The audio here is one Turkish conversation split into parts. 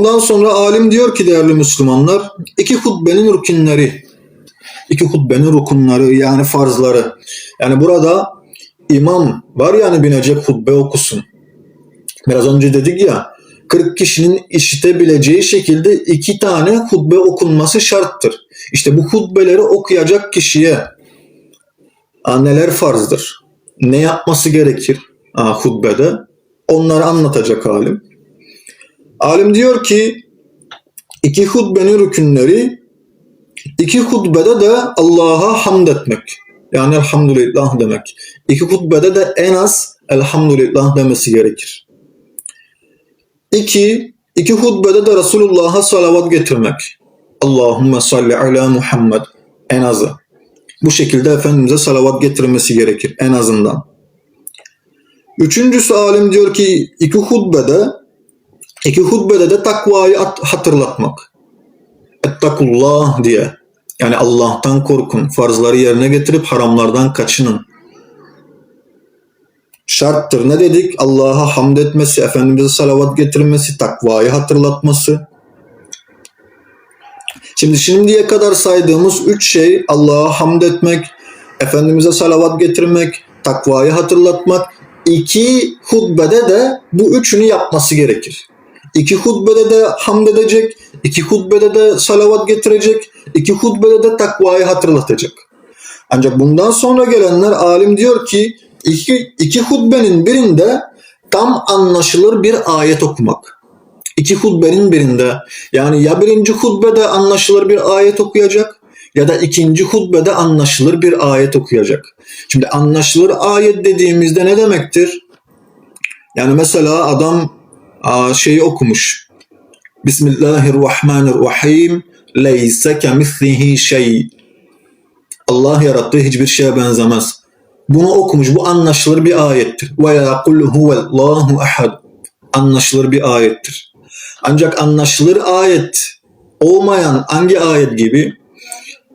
Ondan sonra alim diyor ki değerli Müslümanlar, iki hutbenin rükünleri, iki hutbenin rukunları yani farzları. Yani burada imam var yani binecek hutbe okusun. Biraz önce dedik ya 40 kişinin işitebileceği şekilde iki tane hutbe okunması şarttır. İşte bu hutbeleri okuyacak kişiye aa, neler farzdır? Ne yapması gerekir aa, hutbede? Onları anlatacak alim. Alim diyor ki iki hutbenin rükünleri iki hutbede de Allah'a hamd etmek. Yani elhamdülillah demek. İki hutbede de en az elhamdülillah demesi gerekir. İki, iki hutbede de Resulullah'a salavat getirmek. Allahümme salli ala Muhammed en azı. Bu şekilde Efendimiz'e salavat getirmesi gerekir en azından. Üçüncüsü alim diyor ki iki hutbede iki hutbede de takvayı at- hatırlatmak. Ettakullah diye. Yani Allah'tan korkun. Farzları yerine getirip haramlardan kaçının. Şarttır. Ne dedik? Allah'a hamd etmesi, Efendimiz'e salavat getirmesi, takvayı hatırlatması. Şimdi şimdiye kadar saydığımız üç şey Allah'a hamd etmek, Efendimiz'e salavat getirmek, takvayı hatırlatmak. İki hutbede de bu üçünü yapması gerekir. İki hutbede de hamd edecek, iki hutbede de salavat getirecek, iki hutbede de takvayı hatırlatacak. Ancak bundan sonra gelenler alim diyor ki iki, iki hutbenin birinde tam anlaşılır bir ayet okumak. İki hutbenin birinde yani ya birinci hutbede anlaşılır bir ayet okuyacak ya da ikinci hutbede anlaşılır bir ayet okuyacak. Şimdi anlaşılır ayet dediğimizde ne demektir? Yani mesela adam şeyi okumuş. Bismillahirrahmanirrahim. Leyse kemislihi şey. Allah yarattığı hiçbir şeye benzemez. Bunu okumuş. Bu anlaşılır bir ayettir. Ve ya kul huvallahu ahad. Anlaşılır bir ayettir. Ancak anlaşılır ayet olmayan hangi ayet gibi?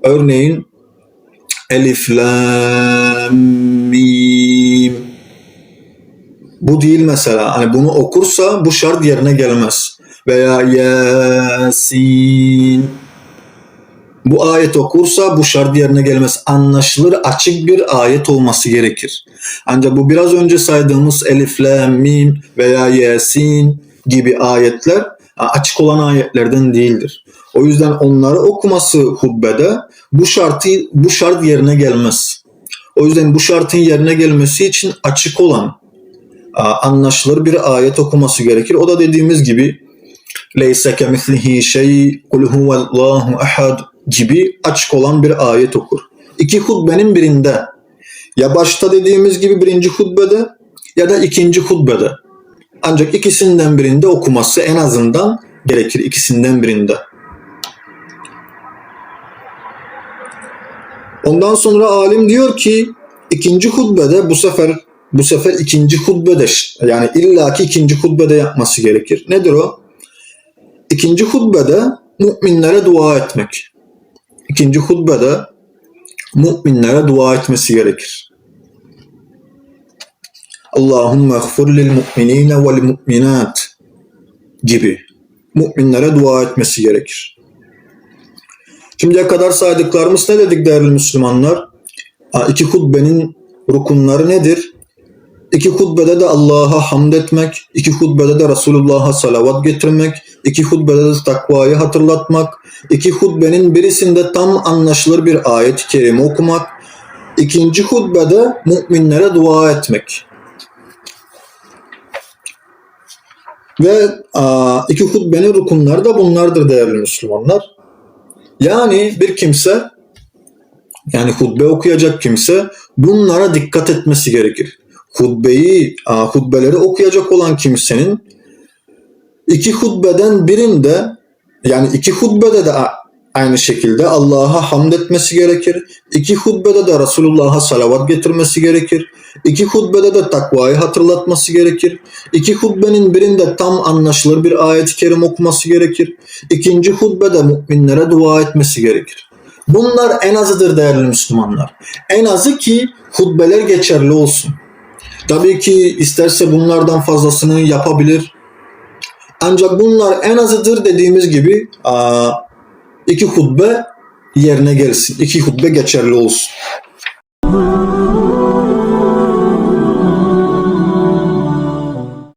Örneğin Elif Lam Mim bu değil mesela. Hani bunu okursa bu şart yerine gelmez. Veya Yasin bu ayet okursa bu şart yerine gelmez. Anlaşılır açık bir ayet olması gerekir. Ancak bu biraz önce saydığımız Elif, Lam, Mim veya Yasin gibi ayetler açık olan ayetlerden değildir. O yüzden onları okuması hutbede bu şartı bu şart yerine gelmez. O yüzden bu şartın yerine gelmesi için açık olan anlaşılır bir ayet okuması gerekir. O da dediğimiz gibi Leyse kemislihi şey kul huvallahu ahad gibi açık olan bir ayet okur. İki hutbenin birinde ya başta dediğimiz gibi birinci hutbede ya da ikinci hutbede. Ancak ikisinden birinde okuması en azından gerekir ikisinden birinde. Ondan sonra alim diyor ki ikinci hutbede bu sefer bu sefer ikinci hutbede yani illaki ikinci hutbede yapması gerekir. Nedir o? İkinci hutbede müminlere dua etmek. İkinci hutbede müminlere dua etmesi gerekir. Allahümme gfir lil mu'minine vel mu'minat gibi müminlere dua etmesi gerekir. Şimdiye kadar saydıklarımız ne dedik değerli Müslümanlar? İki hutbenin rukunları nedir? İki hutbede de Allah'a hamd etmek, iki hutbede de Resulullah'a salavat getirmek, iki hutbede de takvayı hatırlatmak, iki hutbenin birisinde tam anlaşılır bir ayet-i kerime okumak, ikinci hutbede müminlere dua etmek. Ve iki hutbenin rukunları da bunlardır değerli Müslümanlar. Yani bir kimse yani hutbe okuyacak kimse bunlara dikkat etmesi gerekir. Hutbeyi, hutbeleri okuyacak olan kimsenin iki hutbeden birinde yani iki hutbede de aynı şekilde Allah'a hamd etmesi gerekir. İki hutbede de Resulullah'a salavat getirmesi gerekir. İki hutbede de takvayı hatırlatması gerekir. İki hutbenin birinde tam anlaşılır bir ayet-i kerim okuması gerekir. İkinci hutbede müminlere dua etmesi gerekir. Bunlar en azıdır değerli Müslümanlar. En azı ki hutbeler geçerli olsun. Tabii ki isterse bunlardan fazlasını yapabilir. Ancak bunlar en azıdır dediğimiz gibi iki hutbe yerine gelsin. iki hutbe geçerli olsun.